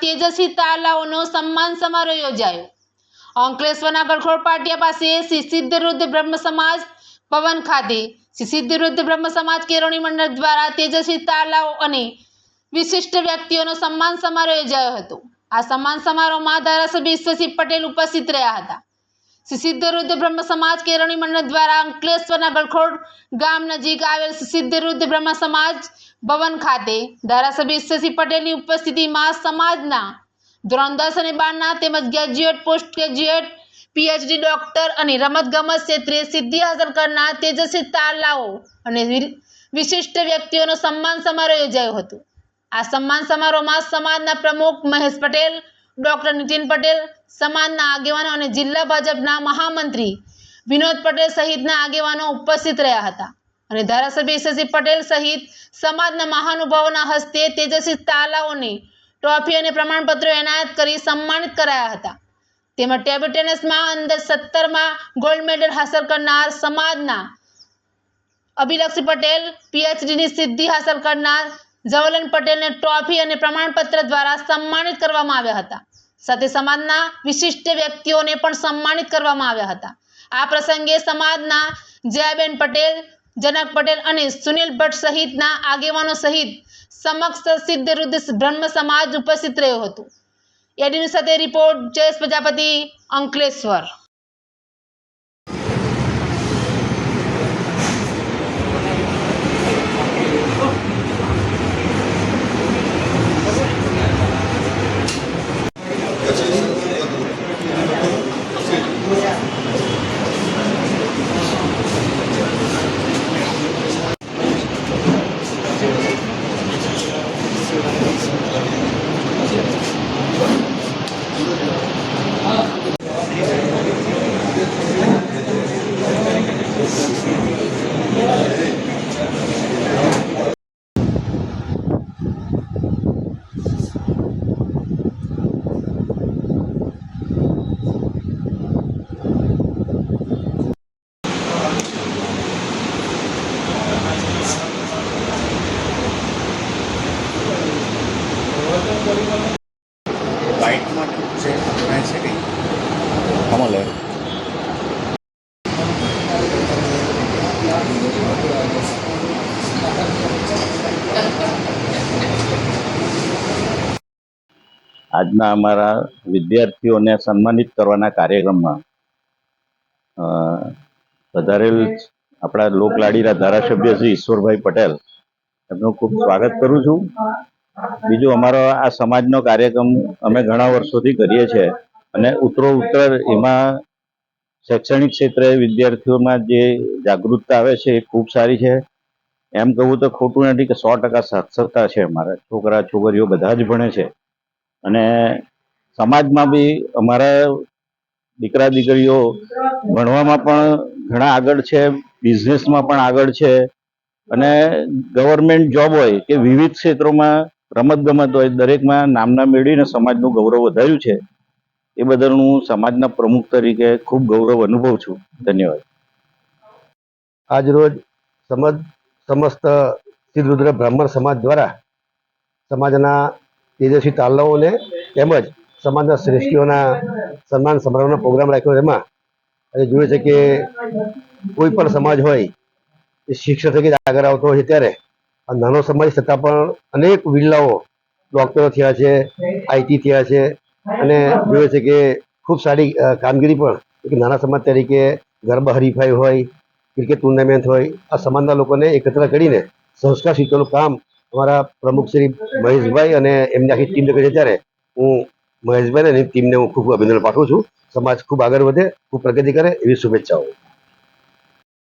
તેજસ્વી તાલાઓનો સન્માન સમારોહ યોજાયો. અંકલેશ્વરના ગળખોડ પાસે શ્રી સિદ્ધરુદ્ધ બ્રહ્મ સમાજ ભવન ખાતે શ્રી સિદ્ધરુદ્ધ બ્રહ્મ સમાજ કેળવણી મંડળ દ્વારા તેજસ્વી તાલાઓ અને વિશિષ્ટ વ્યક્તિઓનો સન્માન સમારોહ યોજાયો હતો. આ સન્માન સમારોહમાં ધારાસભ્ય ઈશ્વરસિંહ પટેલ ઉપસ્થિત રહ્યા હતા. શ્રી સિદ્ધરુદ્ર બ્રહ્મ સમાજ કેળવણી મંડળ દ્વારા અંકલેશ્વરના ગળખોડ ગામ નજીક આવેલ શ્રી સિદ્ધરુદ્ર બ્રહ્મ સમાજ ભવન ખાતે ધારાસભ્ય ઈશ્વરસિંહ પટેલની ઉપસ્થિતિમાં સમાજના ધોરણ અને બારના તેમજ graduate post graduate PhD doctor અને રમતગમત ક્ષેત્રે સિદ્ધિ હાંસલ કરનાર તેજસ્વી તાલાઓ અને વિશિષ્ટ વ્યક્તિઓનો સન્માન સમારોહ યોજાયો હતો. આ સન્માન સમારોહમાં સમાજના પ્રમુખ મહેશ પટેલ ડોક્ટર નીતિન પટેલ, સમાજના આગેવાનો અને જિલ્લા ભાજપના મહામંત્રી વિનોદ પટેલ સહિતના આગેવાનો ઉપસ્થિત રહ્યા હતા. અને ધારાસભ્ય ઈશ્વરસિંહ પટેલ સહિત સમાજના મહાનુભાવોના હસ્તે તેજસ્વી તાલાઓને ટ્રોફી અને પ્રમાણપત્રો એનાયત કરી સન્માનિત કરાયા હતા. તેમાં ટેબલ ટેનિસમાં અંદર સત્તરમાં ગોલ્ડ મેડલ હાંસલ કરનાર સમાજના અભિલક્ષી પટેલ, પીએચડીની સિદ્ધિ હાંસલ કરનાર જવલન પટેલને ટ્રોફી અને પ્રમાણપત્ર દ્વારા સન્માનિત કરવામાં આવ્યા હતા. સાથે સમાજના વિશિષ્ટ વ્યક્તિઓને પણ સન્માનિત કરવામાં આવ્યા હતા. આ પ્રસંગે સમાજના જયાબેન પટેલ, જનક પટેલ અને સુનિલ ભટ્ટ સહિતના આગેવાનો સહિત સમક્ષ સિદ્ધરુદ્ર બ્રહ્મ સમાજ ઉપસ્થિત રહ્યો હતો. એડીની સાથે રિપોર્ટ, જયેશ પ્રજાપતિ, અંકલેશ્વર. Grazie. આજના અમારા વિદ્યાર્થીઓને સન્માનિત કરવાના કાર્યક્રમમાં વધારેલ આપણા લોકલાડીના ધારાસભ્ય શ્રી ઈશ્વરભાઈ પટેલ, એમનું ખૂબ સ્વાગત કરું છું. બીજું અમારો આ સમાજનો કાર્યક્રમ અમે ઘણા વર્ષોથી કરીએ છીએ અને ઉત્તરો ઉત્તર એમાં શૈક્ષણિક ક્ષેત્રે વિદ્યાર્થીઓમાં જે જાગૃતતા આવે છે એ ખૂબ સારી છે. એમ કહું તો ખોટું નથી કે સો ટકા સાક્ષરતા છે અમારા છોકરા, છોકરીઓ બધા જ ભણે છે. અને સમાજમાં બી અમારા દીકરા, દીકરીઓ ભણવામાં પણ ઘણા આગળ છે, બિઝનેસમાં પણ આગળ છે. અને ગવર્મેન્ટ જોબ હોય કે વિવિધ ક્ષેત્રોમાં રમત ગમત હોય, દરેકમાં નામના મેળવીને સમાજનું ગૌરવ વધાર્યું છે. એ બદલ હું સમાજના પ્રમુખ તરીકે ખૂબ ગૌરવ અનુભવું છું. ધન્યવાદ. આજરોજ સમજ સમસ્ત સિદ્ધરુદ્ર બ્રાહ્મણ સમાજ દ્વારા સમાજના તેજસ્વી તાલાઓને તેમજ સમાજના શ્રેષ્ઠીઓના સન્માન સમારોહનો પ્રોગ્રામ રાખ્યો. એમાં અને જોઈએ છે કે કોઈ પણ સમાજ હોય, એ શિક્ષણ થકી આગળ આવતો હોય છે ત્યારે આ નાનો સમાજ છતાં પણ અનેક વિલ્લાઓ ડૉક્ટરો થયા છે આઈટી થયા છે અને જોઈએ છે કે ખૂબ સારી કામગીરી પણ નાના સમાજ તરીકે ગરબા હરીફાઈ હોય, ક્રિકેટ ટુર્નામેન્ટ હોય, આ સમાજના લોકોને એકત્ર કરીને સંસ્કાર શીખવાનું કામ અમારા પ્રમુખ શ્રી મહેશભાઈ અને એમની આખી ટીમ કરી ત્યારે હું મહેશભાઈ અને ટીમને હું ખૂબ અભિનંદન પાઠવું છું. સમાજ ખૂબ આગળ વધે, ખૂબ પ્રગતિ કરે એવી શુભેચ્છાઓ.